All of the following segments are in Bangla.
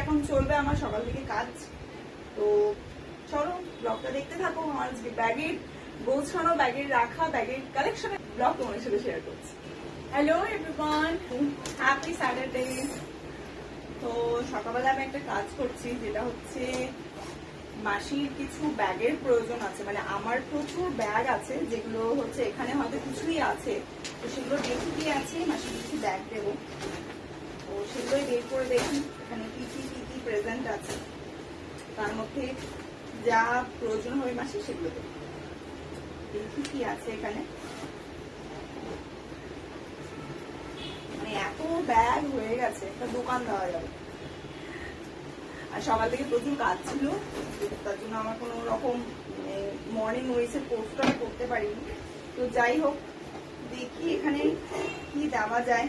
এখন চলবে আমার সকাল থেকে কাজ। তো চলো ব্লগটা দেখতে থাকো আমার ব্যাগের গোছানো ব্যাগের রাখা ব্যাগের কালেকশনের ব্লগ তোমার সাথে শেয়ার করছি। হ্যালো এভরিওয়ান হ্যাপি স্যাটারডে তো সকালবেলা আমি একটা কাজ করছি, যেটা হচ্ছে মাসির কিছু ব্যাগের প্রয়োজন আছে। মানে আমার প্রচুর ব্যাগ আছে, যেগুলো হচ্ছে এখানে হয়তো কিছুই আছে। তো সেগুলো দেখি আছে, মাসির কিছু ব্যাগ দেবো। তো সেগুলোই বের করে দেখি এখানে কি কি কি কি প্রেজেন্ট আছে। তার মধ্যে যা প্রয়োজন হবে মাসে সেগুলো দেখি কি আছে এখানে? মানে এত ব্যাগ হয়ে গেছে, একটা দোকান দেওয়া যাবে। আর সকাল থেকে প্রচুর কাজ ছিল, তার জন্য আমার কোনো রকম মর্নিং ওয়েসের কোর্সটা করতে পারিনি। তো যাই হোক, দেখি এখানে কি দেওয়া যায়।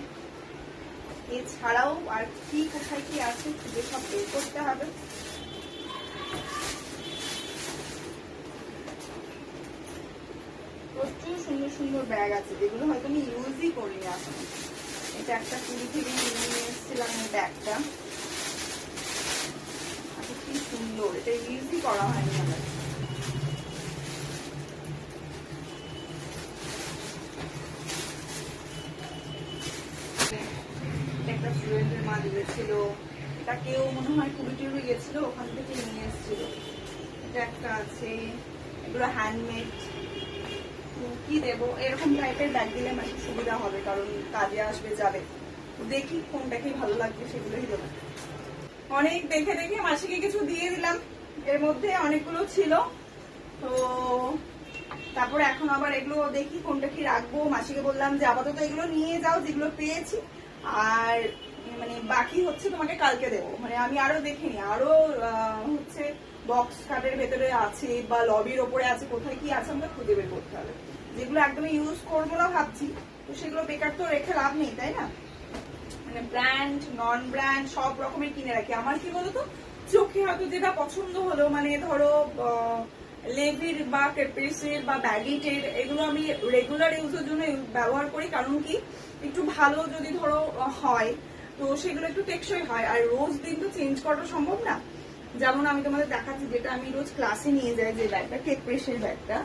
এছাড়াও আর কি কোথায় কি আছে খুঁজে সব বের করতে হবে। প্রচুর সুন্দর সুন্দর ব্যাগ আছে যেগুলো হয়তো আমি ইউজই করিনি এখন। এটা একটা পুরী থেকে নিয়ে এসেছিলাম এই ব্যাগটা। আচ্ছা, কি সুন্দর এটা ইউজই করা হয়নি আমার এটা একটা ফ্রেন্ডের মা দিয়েছিল এটা কেউ মনে হয় কুড়ি টুড়ি গেছিল, ওখান থেকে নিয়ে এসেছিল। এটা একটা আছে, এগুলো হ্যান্ডমেড কি দেবো? এরকম টাইপের ব্যাগ দিলে মানে সুবিধা হবে, কারণ কাজে আসবে, যাবে। দেখি কোনটা কি ভালো লাগবে সেগুলোই দেবো। অনেক দেখে দেখে মাসিকে কিছু দিয়ে দিলাম। এর মধ্যে অনেকগুলো ছিল। তো তারপর এখন আবার এগুলো দেখি কোনটা কি রাখব। মাসিকে বললাম যে আপাতত এগুলো নিয়ে যাও, যেগুলো পেয়েছি। আর মানে বাকি হচ্ছে তোমাকে কালকে দেবো। মানে আমি আরও দেখিনি, আরও হচ্ছে বক্স কাটের ভেতরে আছে বা লবির ওপরে আছে, কোথায় কি আছে আমাকে খুঁজে বের করতে হবে। যেগুলো একদমই ইউজ করব না ভাবছি, তো সেগুলো বেকার তো রেখে লাভ নেই, তাই না? মানে ব্র্যান্ড নন ব্র্যান্ড সব রকমের কিনে রাখি। আমার কি বলতো? চোখে হয়তো যেটা পছন্দ হলো মানে ধরো লেভির বা ক্যাপ্রিসের বা ব্যাগিটের, এগুলো আমি রেগুলার ইউজের জন্য ব্যবহার করি। কারণ কি? একটু ভালো যদি ধরো হয়, তো সেগুলো একটু টেকসই হয়। আর রোজ দিন তো চেঞ্জ করাটা সম্ভব না। যেমন আমি তোমাদের দেখাচ্ছি, যেটা আমি রোজ ক্লাসে নিয়ে যাই যে ব্যাগটা কেপ্রেসের ব্যাগটা।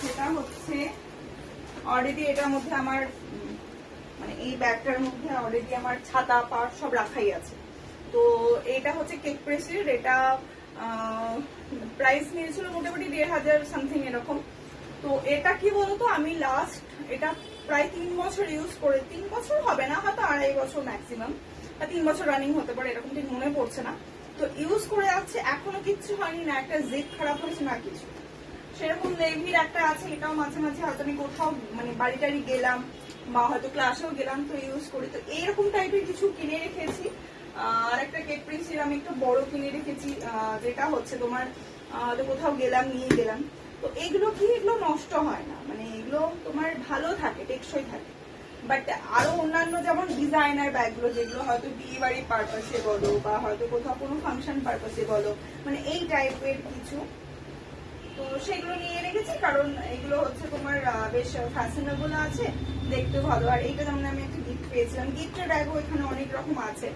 সেটা হচ্ছে অলরেডি এটার মধ্যে আমার মানে এই ব্যাগটার মধ্যে অলরেডি আমার ছাতা, পাট সব রাখাই আছে। তো এটা হচ্ছে কেক প্রেসের এটা প্রাইস নিয়েছিল মোটামুটি দেড় হাজার সামথিং এরকম। তো এটা কি বলতো? আমি লাস্ট এটা প্রায় তিন বছর ইউজ করে তিন বছর হবে না, হয়তো আড়াই বছর ম্যাক্সিমাম বা তিন বছর রানিং হতে পারে, এরকম ঠিক মনে পড়ছে না। তো ইউজ করে যাচ্ছে, এখনও কিচ্ছু হয়নি, না একটা জিপ খারাপ হয়েছে, না কিছু। সেরকম নেভির একটা আছে, এটাও মাঝে মাঝে হয়তো আমি কোথাও মানে বাড়ি টাড়ি গেলাম বা হয়তো ক্লাসেও গেলাম তো ইউজ করি। তো এরকম টাইপের কিছু কিনে রেখেছি। আর একটা কেক প্রিন্সের আমি একটু বড় কিনে রেখেছি যেটা হচ্ছে তোমার কোথাও গেলাম, নিয়ে গেলাম। তো এগুলো কি, এগুলো নষ্ট হয় না? মানে এগুলো তোমার ভালো থাকে, টেকসই থাকে। বাট আরও অন্যান্য যেমন ডিজাইনার ব্যাগগুলো যেগুলো হয়তো বিয়ে বাড়ির পারপাসে বলো, বা হয়তো কোথাও কোনো ফাংশন পারপাসে বলো মানে এই টাইপের কিছু। তো সেগুলো নিয়ে রেখেছি, কারণ এগুলো হচ্ছে তোমার বেশ ফ্যাশনেবল আছে, দেখতে ভালো। আর এইটা যেমন আমি একটা গিফট পেয়েছিলাম গিফটের ব্যাগও এখানে অনেক রকম আছে।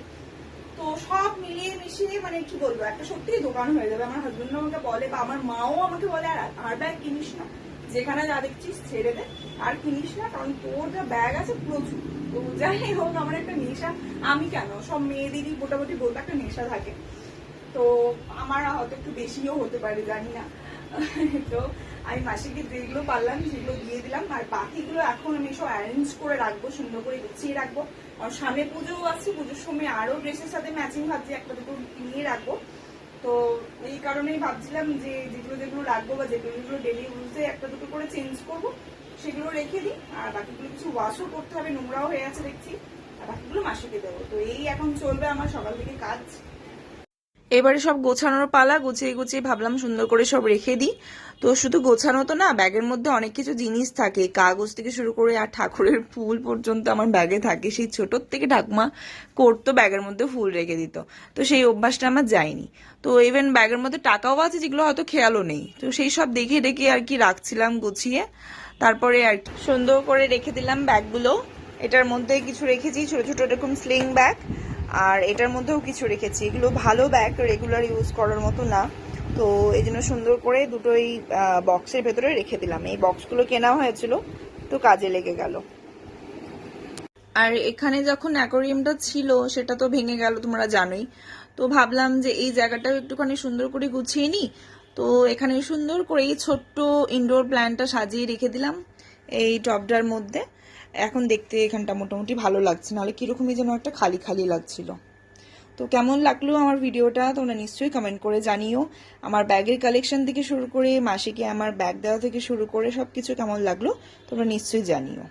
তো সব মিলিয়ে মিশিয়ে মানে কি বলব, একটা সত্যিই দোকান হয়ে যাবে। আমার হাজবেন্ড আমাকে বলে বা আমার মাও আমাকে বলে, আর আর ব্যাগ কিনিস না। যেখানে যা দেখছিস ছেড়ে দে। আর কিনিস না, কারণ তোর যা ব্যাগ আছে প্রচুর। তো যাই হোক, আমার একটা নেশা। আমি কেন? সব মেয়েদেরই মোটামুটি বলতে একটা নেশা থাকে। তো আমার হয়তো একটু বেশিও হতে পারে, জানি না। তো আমি মাসিকে যেগুলো পারলাম, সেগুলো দিয়ে দিলাম। আর বাকিগুলো এখন আমি সব অ্যারেঞ্জ করে রাখব, সুন্দর করে গুছিয়ে রাখব। আর সামনে পুজোও আছে, পুজোর সময় আরও ড্রেসের সাথে ম্যাচিং ভাবছি, একটা দুটো নিয়ে রাখব। তো এই কারণেই ভাবছিলাম যে যেগুলো যেগুলো রাখব বা যেগুলো যেগুলো ডেলি ইউজে একটা দুটো করে চেঞ্জ করব, সেগুলো রেখে দিই। আর বাকিগুলো কিছু ওয়াশও করতে হবে, নোংরাও হয়ে আছে দেখছি। আর বাকিগুলো মাসিকে দেবো। তো এই এখন চলবে আমার সকাল থেকে কাজ। এবারে সব গোছানোর পালা, গুছিয়ে গুছিয়ে ভাবলাম সুন্দর করে সব রেখে দিই। তো শুধু গোছানো তো না, ব্যাগের মধ্যে অনেক কিছু জিনিস থাকে। কাগজ থেকে শুরু করে আর ঠাকুরের ফুল পর্যন্ত আমার ব্যাগে থাকে। সেই ছোটোর থেকে ঠাকুমা করতো ব্যাগের মধ্যে ফুল রেখে দিত। তো সেই অভ্যাসটা আমার যায়নি। তো ইভেন ব্যাগের মধ্যে টাকাও আছে যেগুলো হয়তো খেয়ালও নেই। তো সেই সব দেখে দেখে আর কি রাখছিলাম গুছিয়ে। তারপরে আর সুন্দর করে রেখে দিলাম ব্যাগগুলো। এটার মধ্যে কিছু রেখেছি, ছোট ছোট এরকম স্লিং ব্যাগ আর এটার মধ্যেও কিছু রেখেছি। এগুলো ভালো ব্যাগ রেগুলার ইউজ করার মতো না। তো এই জন্য সুন্দর করে দুটোই বক্সের ভেতরে রেখে দিলাম। এই বক্সগুলো কেনা হয়েছিল তো কাজে লেগে গেল। আর এখানে যখন অ্যাকোরিয়ামটা ছিল, সেটা তো ভেঙে গেল, তোমরা জানোই। তো ভাবলাম যে এই জায়গাটাও একটুখানি সুন্দর করে গুছিয়ে নিই। তো এখানে সুন্দর করে এই ছোট্ট ইনডোর প্ল্যান্টটা সাজিয়ে রেখে দিলাম, এই টবটার মধ্যে। এখন দেখতে এখানটা মোটামুটি ভালো লাগছে। নাহলে কীরকমই যেন একটা খালি খালি লাগছিল। তো কেমন লাগল আমার ভিডিওটা? তোমরা নিশ্চয়ই কমেন্ট করে জানিও। আমার ব্যাগের কালেকশন থেকে শুরু করে মাসিকে আমার ব্যাগ দেওয়া থেকে শুরু করে সব কিছু কেমন লাগল, তোমরা নিশ্চয়ই জানিও।